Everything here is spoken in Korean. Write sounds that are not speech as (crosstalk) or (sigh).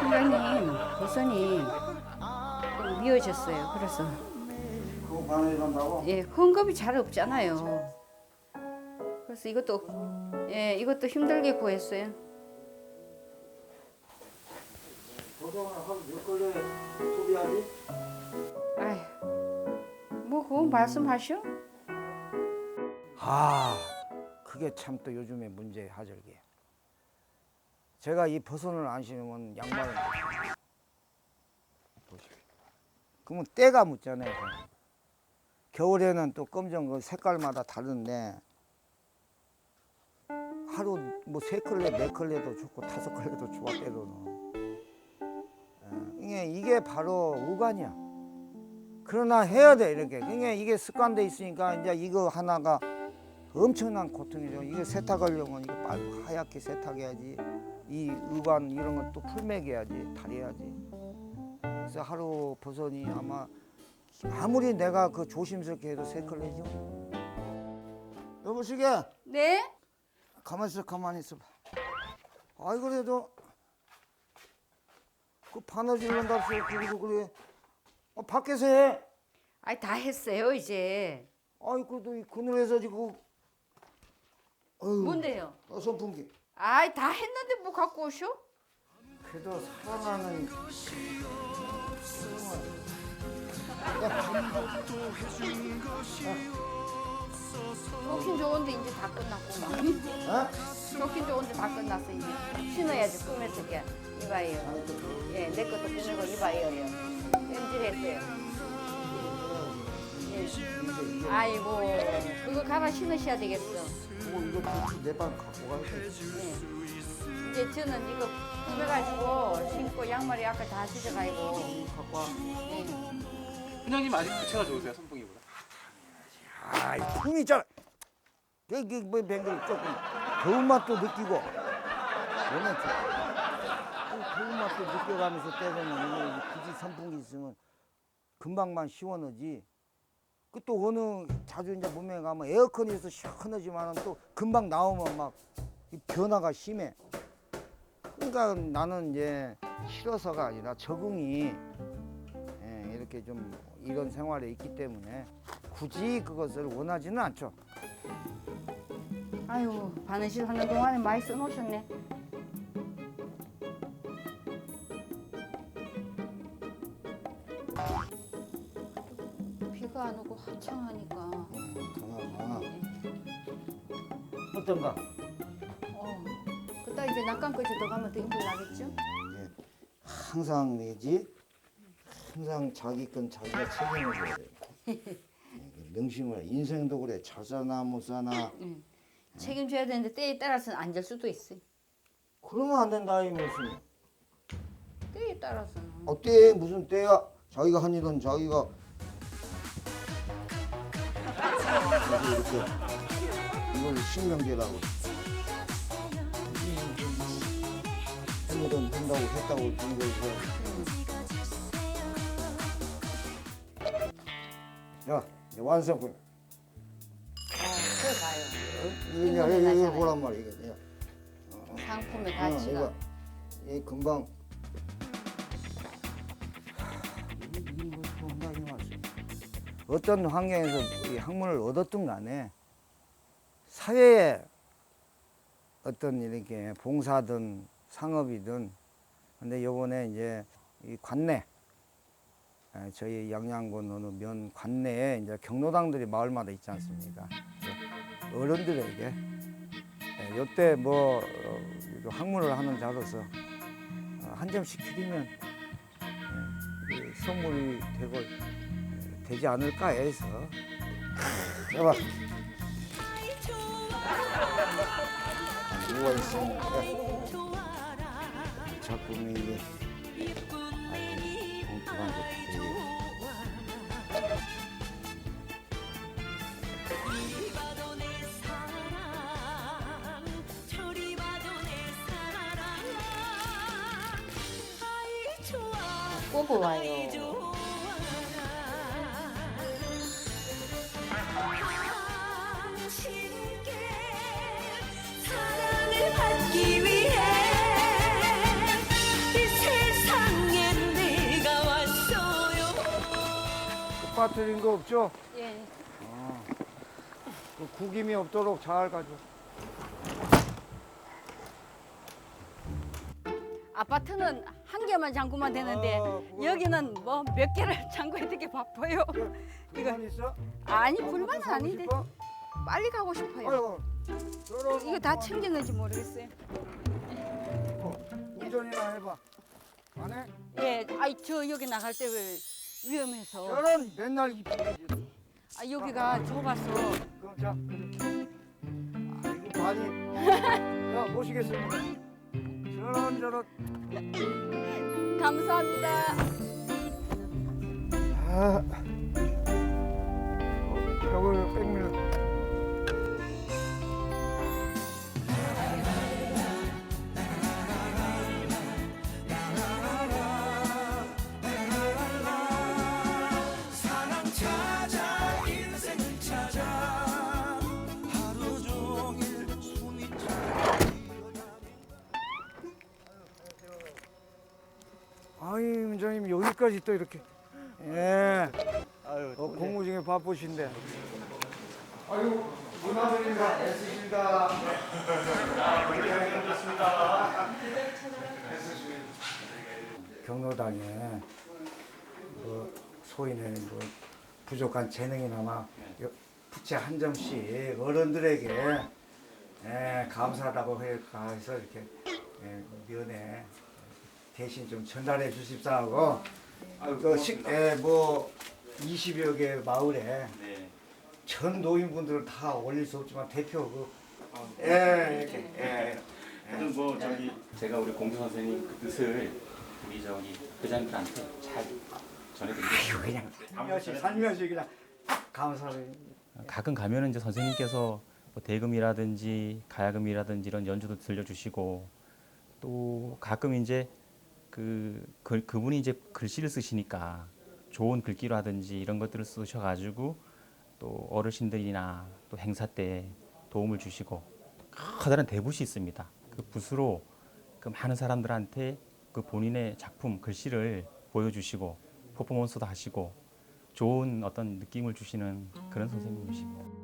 팀장님 버선이 좀 미어졌어요. 그래서 그거 반응한다고? 예 헌금이 잘 없잖아요. 그래서 이것도 예 이것도 힘들게 구했어요. 보통은 하루 몇 걸레 소비하지? 아휴 뭐 그거 말씀하셔? 아, 그게 참 또 요즘의 문제 하절기예요. 제가 이 버선을 안 신으면 양말을. 그러면 때가 묻잖아요. 겨울에는 또 검정 그 색깔마다 다른데 하루 뭐 세 컬레, 네 컬레도 좋고 다섯 컬레도 좋아 때로는. 예, 이게 이게 바로 우관이야. 그러나 해야 돼 이렇게. 그러니까 이게 습관돼 있으니까 이제 이거 하나가 엄청난 고통이죠. 이게 세탁하려면 이거 빨리 하얗게 세탁해야지. 이 의관 이런 건 또 풀맥해야지, 다려야지. 그래서 하루 버선이 아마 아무리 내가 그 조심스럽게 해도 세 컬레죠. 여보시게 네? 가만 있어, 가만히 있어. 아이 그래도 그 바느질 난답서 그리고 그래. 아, 밖에서 해. 아이 다 했어요 이제. 아이 그래도 이 그늘에서 지금. 어휴, 뭔데요? 어, 선풍기. 아이 다 했는데 뭐 갖고 오셔? 그래도 사랑하는 좋긴 좋은데 이제 다 끝났구만. 어? 좋긴 좋은데 다 끝났어 이제. 신어야지 꾸며서 게 이봐요. 예, 내 것도 꾸미고 이봐요. 땜질했어요. 예. 아이고 그거 갈아 신으셔야 되겠어. 뭐 이거 내방 갖고 가야 돼. 예. 이제 저는 이거 꾸며가지고 신고 양말이 아까 다 찢어가지고. 갖고 와. 예. 훈장님 아직 부채가 좋으세요 선풍기보다? 아이 품이 있잖아. 여기 뭐 뱅글 조금 더운 맛도 느끼고. 너는 그 더운 맛도 느껴가면서 때리면 이거 굳이 선풍기 있으면 금방만 시원하지. 그또 어느 자주 이제 몸에 가면 에어컨이 있어 시원하지만은 또 금방 나오면 막이 변화가 심해. 그러니까 나는 이제 싫어서가 아니라 적응이 예, 이렇게 좀 이런 생활에 있기 때문에 굳이 그것을 원하지는 않죠. 아유 바느질 하는 동안에 많이 써놓으셨네. 안 오고 화창하니까. 그나마 어떤가? 어. 그따 이제 낙관까지 들어가면 더 힘들 나겠죠? 예, 항상 내지 항상 자기 건 자기가 책임을 져야 돼요. 예, (laughs) 그 명심을 인생도 그래. 잘 사나 못 사나. 책임져야 되는데 때에 따라서는 안 될 수도 있어 요. 그러면 안 된다 이 무슨 때에 따라서는. 어때 무슨 때야? 자기가 한 일은 자기가 그래서 이렇게 이걸 신명제라고. 한 일은 한다고 했다고 준 거고 야 이제 완성품 어. 이거 이거 이거, 이거 보란 말이야 야. 상품의 어, 가치가 이거. 이 금방 어떤 환경에서 이 학문을 얻었든 간에 사회에 어떤 이렇게 봉사든 상업이든 근데 요번에 이제 이 관내 에, 저희 양양군 어느 면 관내에 이제 경로당들이 마을마다 있지 않습니까? 어른들에게 예, 요때 뭐 어, 학문을 하는 자로서 어, 한 점씩 드리면 예, 그 선물이 되고 예, 되지 않을까 해서. 여봐. 누워 있으니까? 작품이 아주 엉뚱한 것들이 꼬고 와요. 빠뜨린 거 없죠? 예. 어. 그 구김이 없도록 잘 가져. 아파트는 한 개만 잠그면 되는데 아, 그거- 여기는 뭐 몇 개를 (laughs) 잠궈야 되게 바빠요. (laughs) 불만 있어? 아니 불만은 사고 아닌데 싶어? 빨리 가고 싶어요. 아이고. 저런 이거 다 챙겼는지 모르겠어요. 어, 운전이나 해봐. 안 해? 예, 아이 저 여기 나갈 때 왜 위험해서. 저런 맨날 이쁘지. 아 여기가 좁아서 그럼 자. 아, 이거 많이. 자, 모시겠습니다. 저런 저런. 감사합니다. 아. 어, 벽을 백밀. 아이 원장님 여기까지 또 이렇게. 예. 아유, 어, 공무 중에 바쁘신데. 아유 누나들입니다. 애쓰십니다. 경로당에 뭐 소인의 뭐 부족한 재능이나마 여- 부채 한 점씩 어른들에게 예, 감사하다고 해- 해서 이렇게 예, 면회 대신 좀 전달해 주십사 하고 아유, 그 식, 예, 뭐 20여 개 마을에 네. 전 노인분들을 다 올릴 수 없지만 대표 그 아, 예, 이렇게 예. 하여튼 뭐 저기 제가 우리 공주 선생님 그 뜻을 우리 저기 회장님들한테 잘 전해드리겠습니다. 그냥 살며시 살며시 그냥 감사를 가끔 가면은 이제 선생님께서 뭐 대금이라든지 가야금이라든지 이런 연주도 들려주시고 또 가끔 이제 그 글, 그분이 이제 글씨를 쓰시니까 좋은 글귀라든지 이런 것들을 쓰셔가지고 또 어르신들이나 또 행사 때 도움을 주시고 커다란 대붓이 있습니다. 그 붓으로 그 많은 사람들한테 그 본인의 작품 글씨를 보여주시고 퍼포먼스도 하시고 좋은 어떤 느낌을 주시는 그런 선생님이십니다.